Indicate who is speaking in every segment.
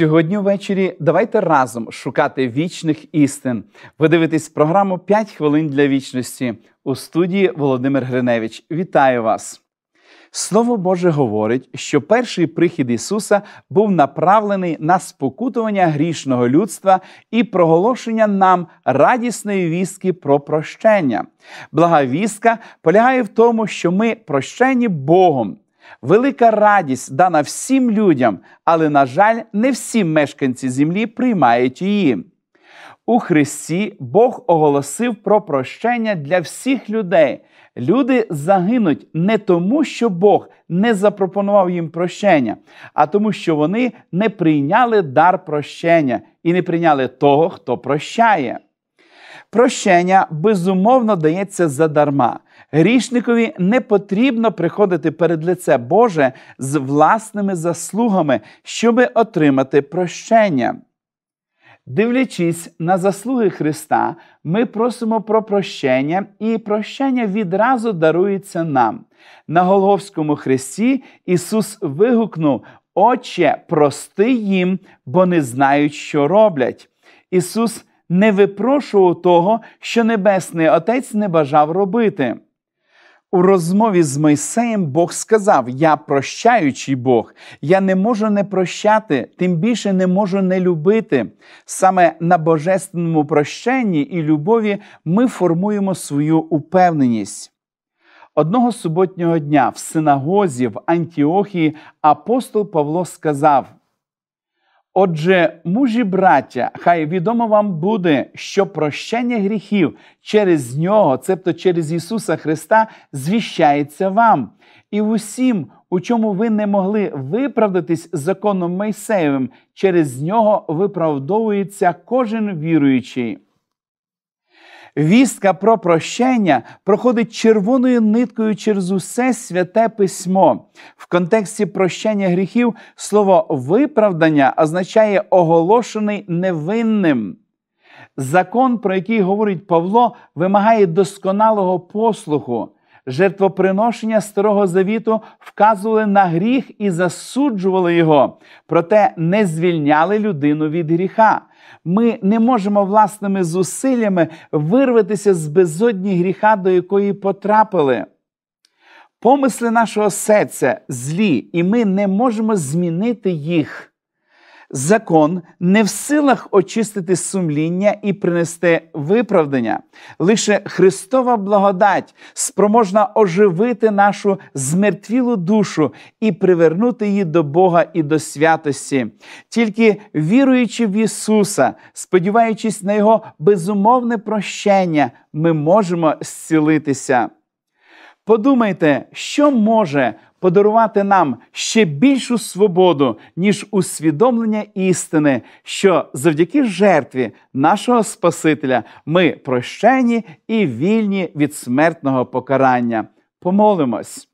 Speaker 1: Сьогодні ввечері давайте разом шукати вічних істин. Ви дивитесь програму «5 хвилин для вічності у студії Володимир Гриневич. Вітаю вас! Слово Боже говорить, що перший прихід Ісуса був направлений на спокутування грішного людства і проголошення нам радісної вістки про прощення. Блага вістка полягає в тому, що ми прощені Богом. Велика радість дана всім людям, але, на жаль, не всі мешканці землі приймають її. У Христі Бог оголосив про прощення для всіх людей. Люди загинуть не тому, що Бог не запропонував їм прощення, а тому, що вони не прийняли дар прощення і не прийняли того, хто прощає. Прощення безумовно дається задарма. Грішникові не потрібно приходити перед лице Боже з власними заслугами, щоби отримати прощення. Дивлячись на заслуги Христа, ми просимо про прощення, і прощення відразу дарується нам. На Голговському хресті Ісус вигукнув: Отче, прости їм, бо не знають, що роблять. Ісус не випрошував того, що Небесний Отець не бажав робити. У розмові з Мойсеєм Бог сказав: Я прощаючий Бог, я не можу не прощати, тим більше не можу не любити. Саме на божественному прощенні і любові ми формуємо свою упевненість. Одного суботнього дня в синагозі в Антіохії апостол Павло сказав: Отже, мужі браття, хай відомо вам буде, що прощення гріхів через нього, цебто через Ісуса Христа, звіщається вам. І усім, у чому ви не могли виправдатись законом Мойсеєвим, через нього виправдовується кожен віруючий. Вістка про прощення проходить червоною ниткою через усе святе письмо. В контексті прощення гріхів слово виправдання означає оголошений невинним. Закон, про який говорить Павло, вимагає досконалого послуху. Жертвоприношення Старого Завіту вказували на гріх і засуджували його, проте не звільняли людину від гріха. Ми не можемо власними зусиллями вирватися з безодні гріха, до якої потрапили. Помисли нашого серця злі, і ми не можемо змінити їх закон не в силах очистити сумління і принести виправдання. Лише Христова благодать спроможна оживити нашу змертвілу душу і привернути її до Бога і до святості. Тільки віруючи в Ісуса, сподіваючись на Його безумовне прощення, ми можемо зцілитися. Подумайте, що може подарувати нам ще більшу свободу, ніж усвідомлення істини, що завдяки жертві нашого Спасителя ми прощені і вільні від смертного покарання. Помолимось.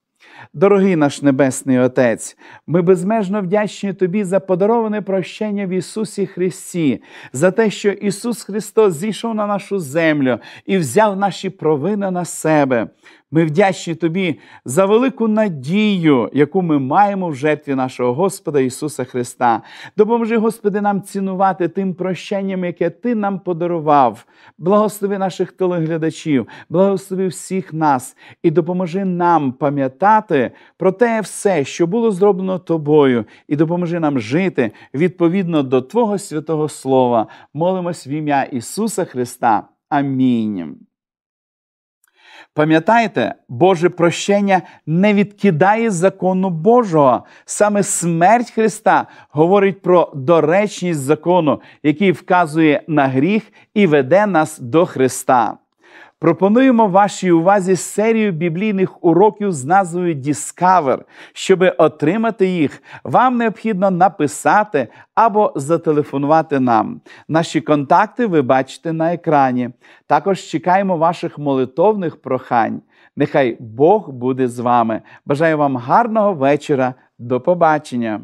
Speaker 1: Дорогий наш Небесний Отець, ми безмежно вдячні Тобі за подароване прощення в Ісусі Христі, за те, що Ісус Христос зійшов на нашу землю і взяв наші провини на себе. Ми вдячні Тобі за велику надію, яку ми маємо в жертві нашого Господа Ісуса Христа. Допоможи, Господи, нам цінувати тим прощенням, яке Ти нам подарував. Благослови наших телеглядачів, благослови всіх нас і допоможи нам пам'ятати про те все, що було зроблено Тобою, і допоможи нам жити відповідно до Твого святого Слова. Молимось в ім'я Ісуса Христа. Амінь. Пам'ятаєте, Боже прощення не відкидає закону Божого. Саме смерть Христа говорить про доречність закону, який вказує на гріх і веде нас до Христа. Пропонуємо вашій увазі серію біблійних уроків з назвою Discover. Щоб отримати їх, вам необхідно написати або зателефонувати нам. Наші контакти ви бачите на екрані. Також чекаємо ваших молитовних прохань. Нехай Бог буде з вами. Бажаю вам гарного вечора. До побачення!